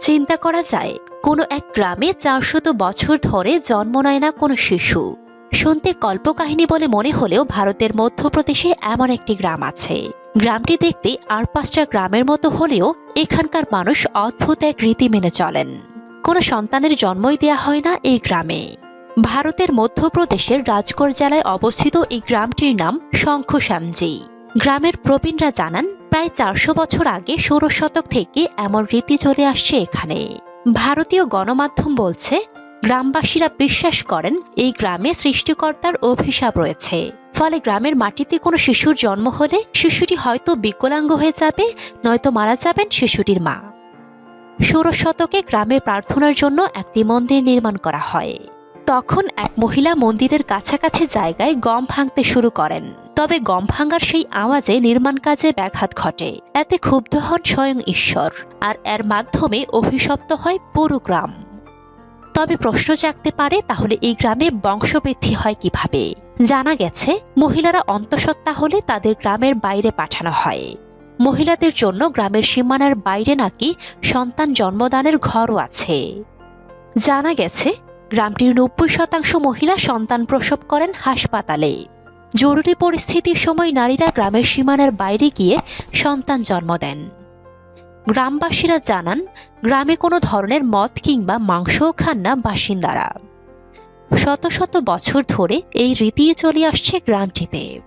চিন্তা করা যায়, কোনো এক গ্রামে চারশত বছর ধরে জন্ম নেয় না কোনো শিশু। শুনতে কল্পকাহিনী বলে মনে হলেও ভারতের মধ্যপ্রদেশে এমন একটি গ্রাম আছে। গ্রামটি দেখতে আর পাঁচটা গ্রামের মতো হলেও এখানকার মানুষ অদ্ভুত এক রীতি মেনে চলেন। কোনো সন্তানের জন্মই দেয়া হয় না এই গ্রামে। ভারতের মধ্যপ্রদেশের রাজগড় জেলায় অবস্থিত এই গ্রামটির নাম শঙ্খশ্যামজি। গ্রামের প্রবীণরা জানান প্রায় চারশো বছর আগে ষোড়শ শতক থেকে এমন রীতি চলে আসছে এখানে। ভারতীয় গণমাধ্যম বলছে, গ্রামবাসীরা বিশ্বাস করেন এই গ্রামে সৃষ্টিকর্তার অভিশাপ রয়েছে। ফলে গ্রামের মাটিতে কোনো শিশুর জন্ম হলে শিশুটি হয়তো বিকলাঙ্গ হয়ে যাবে, নয়তো মারা যাবেন শিশুটির মা। ষোড়শ শতকে গ্রামে প্রার্থনার জন্য একটি মন্দির নির্মাণ করা হয়। তখন এক মহিলা মন্দিরের কাছাকাছি জায়গায় গম ভাঙতে শুরু করেন। তবে গম ভাঙার সেই আওয়াজে নির্মাণ কাজে ব্যাঘাত ঘটে। এতে ক্ষুব্ধ হন স্বয়ং ঈশ্বর, আর এর মাধ্যমে অভিশপ্ত হয় পুরো গ্রাম। তবে প্রশ্ন জাগতে পারে, তাহলে এই গ্রামে বংশবৃদ্ধি হয় কীভাবে? জানা গেছে, মহিলারা অন্তঃসত্ত্বা হলে তাদের গ্রামের বাইরে পাঠানো হয়। মহিলাদের জন্য গ্রামের সীমানার বাইরে নাকি সন্তান জন্মদানের ঘরও আছে। জানা গেছে গ্রামটির নব্বই শতাংশ মহিলা সন্তান প্রসব করেন হাসপাতালে। জরুরি পরিস্থিতির সময় নারীরা গ্রামের সীমানার বাইরে গিয়ে সন্তান জন্ম দেন। গ্রামবাসীরা জানান, গ্রামে কোনো ধরনের মদ কিংবা মাংসও খান না বাসিন্দারা। শত শত বছর ধরে এই রীতি চলে আসছে গ্রামটিতে।